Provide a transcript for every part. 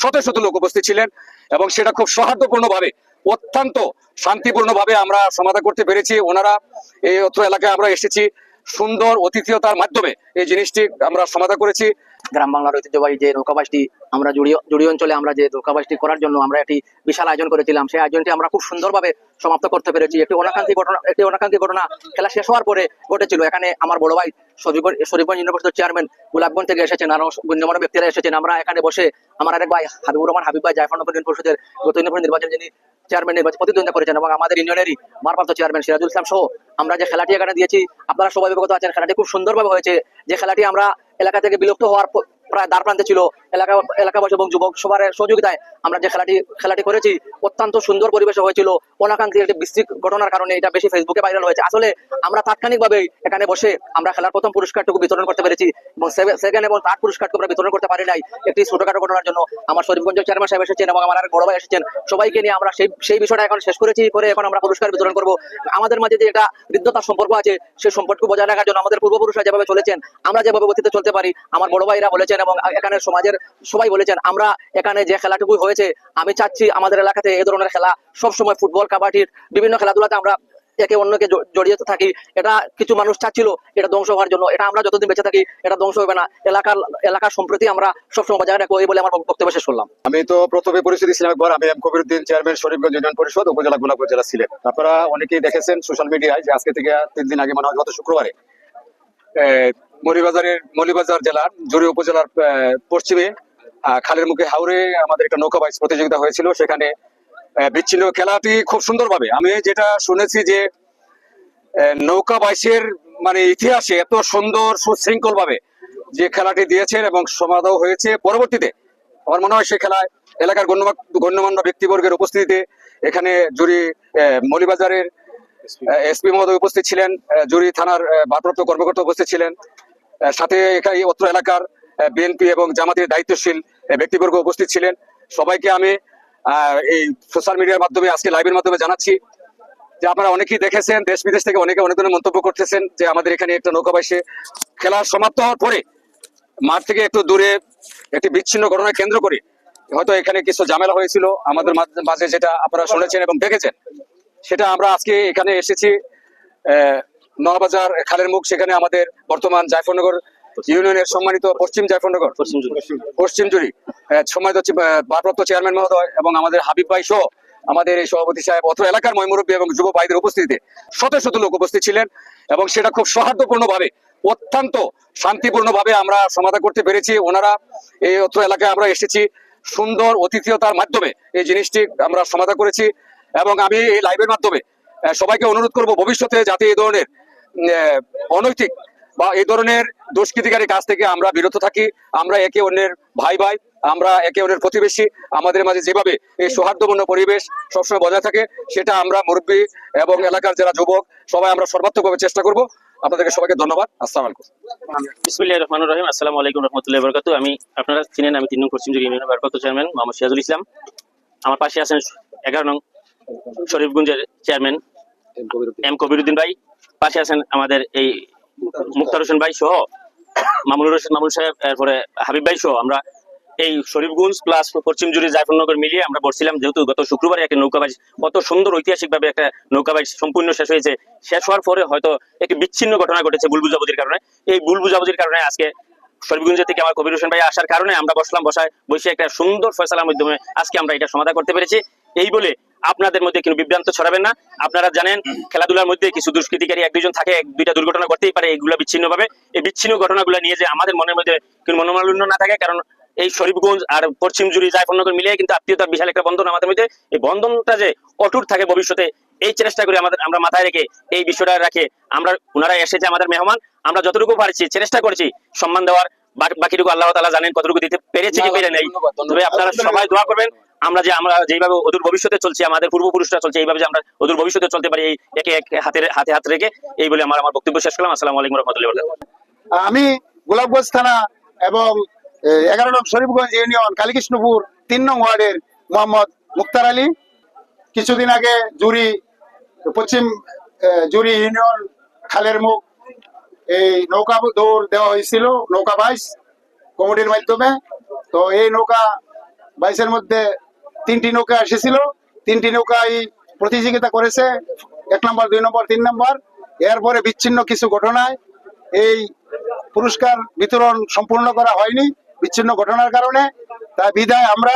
শত শত লোক উপস্থিত ছিলেন এবং সেটা খুব সৌহার্দ্যপূর্ণ ভাবে অত্যন্ত শান্তিপূর্ণ ভাবে আমরা সমাধান করতে পেরেছি। ওনারা এই অত্র এলাকায় আমরা এসেছি। সুন্দর অতিথিয়তার মাধ্যমে এই জিনিসটি আমরা সমাধান করেছি। গ্রাম বাংলার ঐতিহ্যবাহী যে নৌকাবাসটি আমরা জুড়ি অঞ্চলে আমরা যে নৌকাবাসটি করার জন্য আমরা একটি বিশাল আয়োজন করেছিলাম, সেই আয়োজনটি আমরা খুব সুন্দরভাবে সমাপ্ত করতে পেরেছি। একটি অনাকাঙ্ক্ষী ঘটনা একটি অনাকাঙ্ক্ষী ঘটনা খেলা শেষ হওয়ার পরে ঘটেছিল। এখানে আমার বড় ভাই শরীফগঞ্জ ইউনিভার্সিটির চেয়ারম্যান গোলাপগঞ্জ থেকে এসেছেন আরও গণ্যমান্য ব্যক্তিরা এসেছেন। আমরা এখানে বসে আমার আরেক ভাই হাবিবুর রহমান, হাবিব ভাই জায়ফানগর গত ইউনিভার্সিটি নির্বাচন যিনি চেয়ারম্যান নির্বাচন প্রতিদ্বন্দ্বিতা করেছেন এবং আমাদের ইউনিয়নেরই ভারপ্রাপ্ত চেয়ারম্যান সিরাজুল ইসলাম সহ আমরা যে খেলাটি এখানে দিয়েছি, আপনারা সবাই আছেন, খেলাটি খুব সুন্দরভাবে হয়েছে। যে খেলাটি আমরা এলাকা থেকে বিলুপ্ত হওয়ার প্রায় দ্বার প্রান্তে ছিল এলাকা এলাকাবাসী এবং যুবক সবার সহযোগিতায় আমরা যে খেলাটি খেলাটি করেছি, অত্যন্ত সুন্দর পরিবেশে হয়েছিল। অনাকাঙ্ক্ষী একটি বিস্তৃত ঘটনার কারণে এটা বেশি ফেসবুকে ভাইরাল হয়েছে। আসলে আমরা তাৎক্ষণিকভাবে এখানে বসে আমরা খেলার প্রথম পুরস্কারটুকু বিতরণ করতে পেরেছি এবং সেকেন্ড এবং থার্ড পুরস্কারটুকু আমরা বিতরণ করতে পারি নাই। একটি ছোটখাটো ঘটনার জন্য আমার শরীফগঞ্জ চেয়ারম্যান সাহেব এসেছেন এবং আমার বড় ভাই এসেছেন। সবাইকে নিয়ে আমরা সেই সেই বিষয়টা এখন শেষ করেছি, করে এখন আমরা পুরস্কার বিতরণ করব। আমাদের মাঝে যে একটা বৃদ্ধতার সম্পর্ক আছে সেই সম্পর্ক বজায় রাখার জন্য আমাদের পূর্বপুরুষরা যেভাবে চলেছেন, আমরা যেভাবে অতীতে চলতে পারি, আমার বড় ভাইরা বলেছেন এবং এখানে সমাজের সবাই বলেছেন, আমরা এখানে যে খেলাটুকু হয়েছে, আমি চাচ্ছি আমাদের এলাকাতে এই ধরনের খেলা। সবসময় ফুটবল, কাবাডির বিভিন্ন খেলাধুলাতে আমরা একে অন্যকে জড়িয়ে থাকি। এটা কিছু মানুষ চাচ্ছিল, এটা ধ্বংস হওয়ার জন্য। এটা আমরা যতদিন বেঁচে থাকি, এটা ধ্বংস হবে না। এলাকার এলাকার সম্প্রতি আমরা সবসময় বজায় রাখব, এই বলে আমার বক্তব্য শেষ করলাম। আমি তো প্রথমে পরিচিতি ছিলাম একবার। আমি M Kabiruddin, chairman Sharifganj union Parishad, উপজেলা গোলাপগঞ্জ জেলা ছিলেন আপনারা অনেকেই দেখেছেন সোশ্যাল মিডিয়ায় যে আজকে থেকে তিন দিন আগে, মনে হয়, গত শুক্রবারে মৌলিবাজারের মৌলিবাজার জেলার জুড়ি উপজেলার পশ্চিমে খালের মুখে হাওড়ে আমাদের একটা নৌকা বাইচ প্রতিযোগিতা হয়েছিল। সেখানে বিচ্ছিন্ন খেলাটি খুব সুন্দরভাবে, আমি যেটা শুনেছি যে নৌকা বাইশের মানে ইতিহাসে এত সুন্দর সুশৃঙ্খল ভাবে যে খেলাটি দিয়েছেন এবং সমাধান হয়েছে পরবর্তীতে। আমার মনে হয় সে খেলায় এলাকার গণ্যমা- গণ্যমান্য ব্যক্তিবর্গের উপস্থিতিতে এখানে জুরি মৌলিবাজারের এসপি মহোদয় উপস্থিত ছিলেন জুরি থানার ভারপ্রাপ্ত কর্মকর্তা উপস্থিত ছিলেন। সাথে এই অত্র এলাকার বিএনপি এবং জামাতের দায়িত্বশীল ব্যক্তিবর্গ উপস্থিত ছিলেন। সবাইকে আমি এই সোশ্যাল মিডিয়ার মাধ্যমে, আজকে লাইভের মাধ্যমে জানাচ্ছি যে আপনারা অনেকেই দেখেছেন, দেশ বিদেশ থেকে অনেকে অনেক ধরনের মন্তব্য করতেছেন যে আমাদের এখানে একটা নৌকা বাইসে খেলা সমাপ্ত হওয়ার পরে মাঠ থেকে একটু দূরে একটি বিচ্ছিন্ন ঘটনা কেন্দ্র করে হয়তো এখানে কিছু ঝামেলা হয়েছিল। আমাদের মাঝে যেটা আপনারা শুনেছেন এবং দেখেছেন, সেটা আমরা আজকে এখানে এসেছি আহ, নয়াবাজার খালের মুখ সেখানে আমাদের বর্তমান জায়ফরনগর ইউনিয়নের সম্মানিত পশ্চিম জায়ফরনগর পশ্চিম জুড়ি সম্মানিত ভারপ্রাপ্ত চেয়ারম্যান মহোদয় এবং আমাদের হাবিব ভাই সহ আমাদের এই সভাপতি সাহেব অত এলাকার ময়মুরব্বী এবং যুব ভাইদের উপস্থিতিতে শত শত লোক উপস্থিত ছিলেন এবং সেটা খুব সৌহার্দ্যপূর্ণ ভাবে অত্যন্ত শান্তিপূর্ণ ভাবে আমরা সমাধান করতে পেরেছি। ওনারা এই অত্র এলাকায় আমরা এসেছি। সুন্দর অতিথিয়তার মাধ্যমে এই জিনিসটি আমরা সমাধান করেছি এবং আমি এই লাইভের মাধ্যমে সবাইকে অনুরোধ করব ভবিষ্যতে যাতে এই ধরনের অনৈতিক বা এই ধরনের দুষ্কৃতিকারী কাজ থেকে আমরা বিরত থাকি, আমরা একে অন্যের ভাই ভাই, আমরা একে অন্যের প্রতিবেশী, আমাদের মাঝে যেভাবে এই সৌহার্দ্যপূর্ণ পরিবেশ সবসময় বজায় থাকে, সেটা আমরা মুরব্বী এবং এলাকার যারা যুবক, সবাই আমরা সর্বাত্মকভাবে চেষ্টা করব। আপনাদেরকে সবাইকে ধন্যবাদ। আসসালামু আলাইকুম। বিসমিল্লাহ রহমান রহিম। আসসালামু আলাইকুম রহমতুল্লাহ বরকাত আমি, আপনারা চিনেন আমি তিন নং পশ্চিম ইউনিয়নের ভারপ্রাপ্ত চেয়ারম্যান মোহাম্মদ সিরাজুল ইসলাম। আমার পাশে আছেন এগারো নং শরীফগঞ্জের চেয়ারম্যান এম কবিরুদ্দিন ভাই। পাশে আছেন আমাদের এই মুক্তার হোসেন ভাই সহ মামুনুর রশিদ মামুন সাহেব, এরপরে হাবিব ভাই সহ আমরা এই শরীফগঞ্জ প্লাস পশ্চিম জুড়ি জায়ফরনগর মিলিয়ে আমরা বলছিলাম যেহেতু গত শুক্রবারে একটা নৌকাবাজ কত সুন্দর ঐতিহাসিক ভাবে একটা নৌকাবাজ সম্পূর্ণ শেষ হয়েছে। শেষ হওয়ার পরে হয়তো একটি বিচ্ছিন্ন ঘটনা ঘটেছে বুলবুজাবুদির কারণে। এই বুলবুজাবুদির কারণে আজকে শরীফগঞ্জ থেকে আমার কবির হোসেন ভাই আসার কারণে আমরা বসলাম বসায় বসে একটা সুন্দর ফয়সালার মাধ্যমে আজকে আমরা এটা সমাধান করতে পেরেছি। এই বলে আপনাদের মধ্যে কোনো বিভ্রান্ত ছড়াবেন না। আপনারা জানেন, খেলাধুলার মধ্যে কিছু দুষ্কৃতিকারী এক দুজন থাকে, এক দুইটা দুর্ঘটনা ঘটতেই পারে, এগুলো বিচ্ছিন্ন ভাবে এই বিচ্ছিন্ন ঘটনাগুলো নিয়ে যে আমাদের মনের মধ্যে কোনো মনোমালিন্য না থাকে, কারণ এই শরীফগঞ্জ আর পশ্চিম জুড়ি জায়ফরনগর মিলিয়ে কিন্তু আত্মীয়তার বিশাল একটা বন্ধন আমাদের মধ্যে। এই বন্ধনটা যে অটুট থাকে ভবিষ্যতে এই চেষ্টা করে আমাদের আমরা মাথায় রেখে এই বিষয়টা রাখে। আমরা ওনারা এসেছে আমাদের মেহমান। আমরা যতটুকু পারছি চেষ্টা করেছি সম্মান দেওয়ার। বাকিটুকু আল্লাহ তালা জানেন কতটুকু দিতে পেরেছি কি পেরে নেই। তবে আপনারা সবাই দোয়া করবেন। আমরা যে আমরা যেভাবে অদূর ভবিষ্যতে চলছি আমাদের পূর্বপুরুষরা চলছে এইভাবে যে আমরা অদূর ভবিষ্যতে চলতে পারি এই একে এক হাতে হাতে হাত রেখে এই বলে আমার আমার বক্তব্য শেষ করলাম। আসসালামু আলাইকুম রহমতুল্লাহ আমি গোলাপগঞ্জ থানা এবং এগারো নং শরীফগঞ্জ ইউনিয়ন কালীকৃষ্ণপুর তিন নং ওয়ার্ডের মোহাম্মদ মুক্তার আলী। কিছুদিন আগে জুরি পশ্চিম জুরি ইউনিয়ন খালের মুখ এই নৌকা দৌড় দেওয়া হয়েছিল নৌকা বাইশ কমিটির মাধ্যমে। তো এই নৌকা বাইশের মধ্যে তিনটি নৌকা এসেছিল। তিনটি নৌকাই প্রতিযোগিতা করেছে এক নম্বর দুই নম্বর তিন নম্বর। এরপরে বিচ্ছিন্ন কিছু ঘটনায় এই পুরস্কার বিতরণ সম্পূর্ণ করা হয়নি বিচ্ছিন্ন ঘটনার কারণে। তাই বিদায় আমরা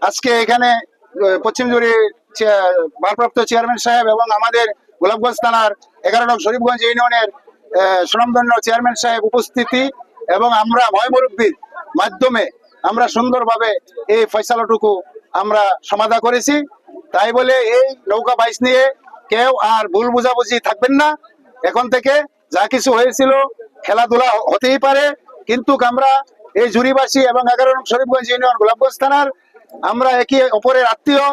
আজকে এখানে আহ, পশ্চিমজুড়ি চে- ভারপ্রাপ্ত চেয়ারম্যান সাহেব এবং আমাদের গোলাপগঞ্জ থানার এগারো নং শরীফগঞ্জ ইউনিয়নের সুনামধন্য চেয়ারম্যান সাহেব উপস্থিতি এবং আমরা ভয় মুরব্বীর মাধ্যমে আমরা সুন্দরভাবে এই ফয়সালাটুকু আমরা সমাধা করেছি। তাই বলে এই নৌকা বাইশ নিয়ে কেউ আর ভুল বুঝাবুঝি থাকবেন না। এখন থেকে যা কিছু হয়েছিল খেলাধুলা হতেই পারে। কিন্তু আমরা এই জুরিবাসী এবং এগারো নং শরীফগঞ্জ ইউনিয়ন গোলাপগঞ্জ থানার আমরা একে অপরের আত্মীয়।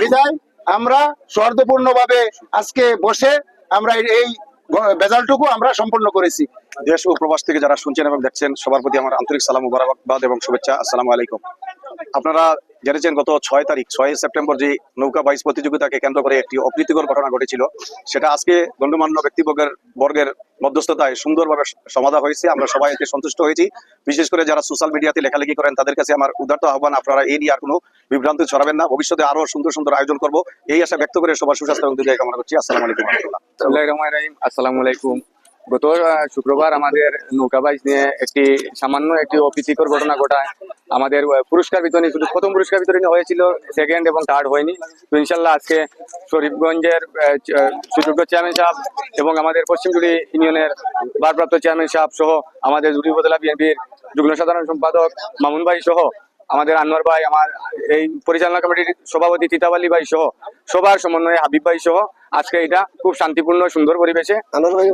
বিদায়। আমরা সৌহার্দ্যপূর্ণ ভাবে আজকে বসে আমরা এই- এই বেজালটুকু আমরা সম্পন্ন করেছি। দেশ ও প্রবাস থেকে যারা শুনছেন এবং দেখছেন, সবার প্রতি আমার আন্তরিক সালাম মুবারকবাদ এবং শুভেচ্ছা। আসসালামু আলাইকুম। আপনারা জেনেছেন গত ছয় তারিখ, ছয় সেপ্টেম্বর যে নৌকা বাইশ প্রতিযোগিতাকে কেন্দ্র করে একটি অপ্রীতিকর ঘটনা ঘটেছিল, সেটা আজকে গণ্যমান্য ব্যক্তিবর্গের, বর্গের মধ্যস্থতায় সুন্দরভাবে সমাধা হয়েছে। আমরা সবাই এতে সন্তুষ্ট হয়েছি। বিশেষ করে যারা সোশ্যাল মিডিয়াতে লেখালেখি করেন, তাদের কাছে আমার উদার্ত আহ্বান, আপনারা এই নিয়ে আর কোনো বিভ্রান্তি ছড়াবেন না। ভবিষ্যতে আরও সুন্দর সুন্দর আয়োজন করব। এই আশা ব্যক্ত করে সবার সুস্বাস্থ্য এবং দীর্ঘায়ু কামনা করছি। আসসালামু আলাইকুম আসসালামু আলাইকুম। গত শুক্রবার আমাদের নৌকাবাইজ নিয়ে একটি সামান্য একটি অপ্রীতিকর ঘটনা ঘটায়। আমাদের পুরস্কার বিতরণী শুধু প্রথম পুরস্কার বিতরণী হয়েছিল সেকেন্ড এবং থার্ড হয়নি। তো ইনশাল্লাহ আজকে শরীফগঞ্জের সুযোগ্য চেয়ারম্যান সাহেব এবং আমাদের পশ্চিমজুড়ি ইউনিয়নের ভারপ্রাপ্ত চেয়ারম্যান সাহেব সহ আমাদের জুড়ি উপজেলা বিএনপির যুগ্ম সাধারণ সম্পাদক মামুন ভাই সহ আমাদের আনোয়ার ভাই আমার এই পরিচালনা কমিটির সভাপতি তিতাবালি ভাই সহ সবার সমন্বয়ে হাবিব ভাই সহ আজকে এটা খুব শান্তিপূর্ণ সুন্দর পরিবেশে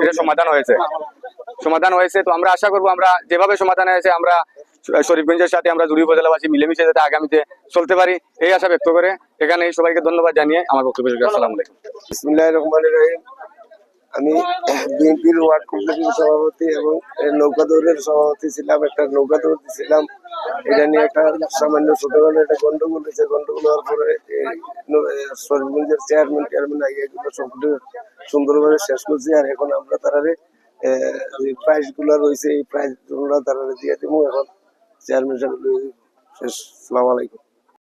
এটা সমাধান হয়েছে। সমাধান হয়েছে তো আমরা আশা করব আমরা যেভাবে সমাধান হয়েছে আমরা শরীফগঞ্জের সাথে আমরা জুড়ি উপজেলাবাসী মিলেমিশে যাতে আগামীতে চলতে পারি, এই আশা ব্যক্ত করে এখানে সবাইকে ধন্যবাদ জানিয়ে আমার বক্তব্য। আসসালামু আলাইকুম। আমি বিএনপির ওয়ার্ড কমিটির সভাপতি এবং নৌকা দৌড়ের সভাপতি ছিলাম, একটা নৌকা দৌড় দিছিলাম। এটা নিয়ে একটা সামান্য ছোটবেলা একটা গন্ডগোল হয়েছে। গন্ডগোল হওয়ার পরে সরবঞ্জের চেয়ারম্যান চেয়ারম্যান আগে এগুলো সম্পূর্ণ সুন্দরভাবে শেষ করছি। আর এখন আমরা তারারে যে প্রাইজগুলো রয়েছে, এই প্রাইজগুলো তারারে দিয়ে দিব এখন চেয়ারম্যান সাহেব শেষ সালাম আলাইকুম